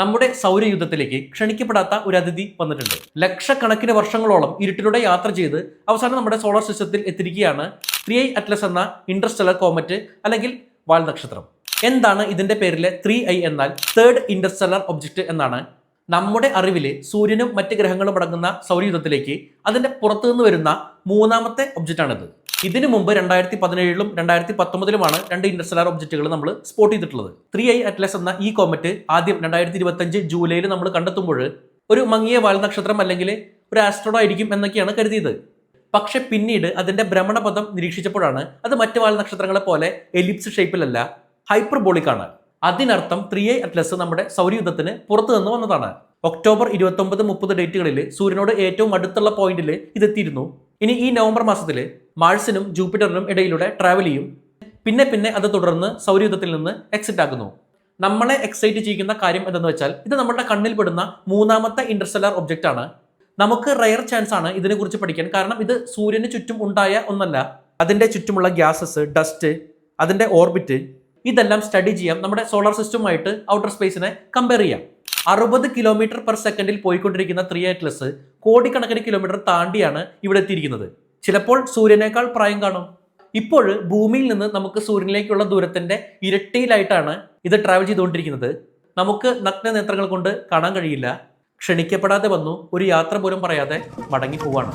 നമ്മുടെ സൗരയുദ്ധത്തിലേക്ക് ക്ഷണിക്കപ്പെടാത്ത ഒരു അതിഥി വന്നിട്ടുണ്ട്. ലക്ഷക്കണക്കിന് വർഷങ്ങളോളം ഇരുട്ടിലൂടെ യാത്ര ചെയ്ത് അവസാനം നമ്മുടെ സോളാർ സിസ്റ്റത്തിൽ എത്തിയിരിക്കുകയാണ് ത്രീ ഐ അറ്റ്ലസ് എന്ന ഇന്റർസ്റ്റെലർ കോമറ്റ് അല്ലെങ്കിൽ വാൽ നക്ഷത്രം. എന്താണ് ഇതിന്റെ പേരിലെ ത്രീ ഐ എന്നാൽ തേർഡ് ഇന്റർസ്റ്റെലർ ഒബ്ജക്റ്റ് എന്നാണ്. നമ്മുടെ അറിവിൽ സൂര്യനും മറ്റ് ഗ്രഹങ്ങളും അടങ്ങുന്ന സൗരയുദ്ധത്തിലേക്ക് അതിന്റെ പുറത്തുനിന്ന് വരുന്ന മൂന്നാമത്തെ ഒബ്ജക്റ്റാണിത് ഇതിനു മുമ്പ് രണ്ടായിരത്തി പതിനേഴിലും രണ്ടായിരത്തി പത്തൊമ്പതിലുമാണ് രണ്ട് ഇന്റർസ്റ്റെലാർ ഒബ്ജക്റ്റുകൾ നമ്മൾ സ്പോട്ട് ചെയ്തിട്ടുള്ളത്. ത്രീ ഐ അറ്റ്ലസ് എന്ന ഈ കോമറ്റ് ആദ്യം രണ്ടായിരത്തി ഇരുപത്തഞ്ച് ജൂലൈയിൽ നമ്മൾ കണ്ടെത്തുമ്പോൾ ഒരു മങ്ങിയ വാൽ നക്ഷത്രം അല്ലെങ്കിൽ ഒരു ആസ്ട്രോഡ് ആയിരിക്കും എന്നൊക്കെയാണ് കരുതിയത്. പക്ഷെ പിന്നീട് അതിന്റെ ഭ്രമണപഥം നിരീക്ഷിച്ചപ്പോഴാണ് അത് മറ്റ് വാൽ നക്ഷത്രങ്ങളെ പോലെ എലിപ്സ് ഷേപ്പിലല്ല ഹൈപ്പർബോളിക് ആണ്. അതിനർത്ഥം ത്രീ ഐ അറ്റ്ലസ് നമ്മുടെ സൗരയുദ്ധത്തിന് പുറത്തു നിന്ന് വന്നതാണ്. ഒക്ടോബർ ഇരുപത്തി ഒമ്പത് മുപ്പത് ഡേറ്റുകളിൽ സൂര്യനോട് ഏറ്റവും അടുത്തുള്ള പോയിന്റിൽ ഇതെത്തിയിരുന്നു. ഇനി ഈ നവംബർ മാസത്തിൽ മാഴ്സിനും ജൂപ്പിറ്ററിനും ഇടയിലൂടെ ട്രാവൽ ചെയ്യും. പിന്നെ പിന്നെ അത് തുടർന്ന് സൗരയുദ്ധത്തിൽ നിന്ന് എക്സിറ്റ് ആക്കുന്നു. നമ്മളെ എക്സൈറ്റ് ചെയ്യുന്ന കാര്യം എന്തെന്ന് വെച്ചാൽ ഇത് നമ്മുടെ കണ്ണിൽ പെടുന്ന മൂന്നാമത്തെ ഇന്റർസ്റ്റെല്ലാർ ഒബ്ജക്റ്റ് ആണ്. നമുക്ക് റയർ ചാൻസ് ആണ് ഇതിനെക്കുറിച്ച് പഠിക്കാൻ. കാരണം ഇത് സൂര്യന് ചുറ്റും ഉണ്ടായ ഒന്നല്ല. അതിന്റെ ചുറ്റുമുള്ള ഗ്യാസസ് ഡസ്റ്റ് അതിന്റെ ഓർബിറ്റ് ഇതെല്ലാം സ്റ്റഡി ചെയ്യാം. നമ്മുടെ സോളാർ സിസ്റ്റവുമായിട്ട് ഔട്ടർ സ്പേസിനെ കമ്പയർ ചെയ്യാം. അറുപത് കിലോമീറ്റർ പെർ സെക്കൻഡിൽ പോയിക്കൊണ്ടിരിക്കുന്ന ത്രീ അറ്റ്ലസ് കോടിക്കണക്കിന് കിലോമീറ്റർ താണ്ടിയാണ് ഇവിടെ എത്തിയിരിക്കുന്നത്. ചിലപ്പോൾ സൂര്യനേക്കാൾ പ്രായം കാണും. ഇപ്പോൾ ഭൂമിയിൽ നിന്ന് നമുക്ക് സൂര്യനിലേക്കുള്ള ദൂരത്തിന്റെ ഇരട്ടിയിലായിട്ടാണ് ഇത് ട്രാവൽ ചെയ്തുകൊണ്ടിരിക്കുന്നത്. നമുക്ക് നഗ്ന നേത്രങ്ങൾ കൊണ്ട് കാണാൻ കഴിയില്ല. ക്ഷണിക്കപ്പെടാതെ വന്നു. ഒരു യാത്ര പോലും പറയാതെ മടങ്ങി പോവാണ്.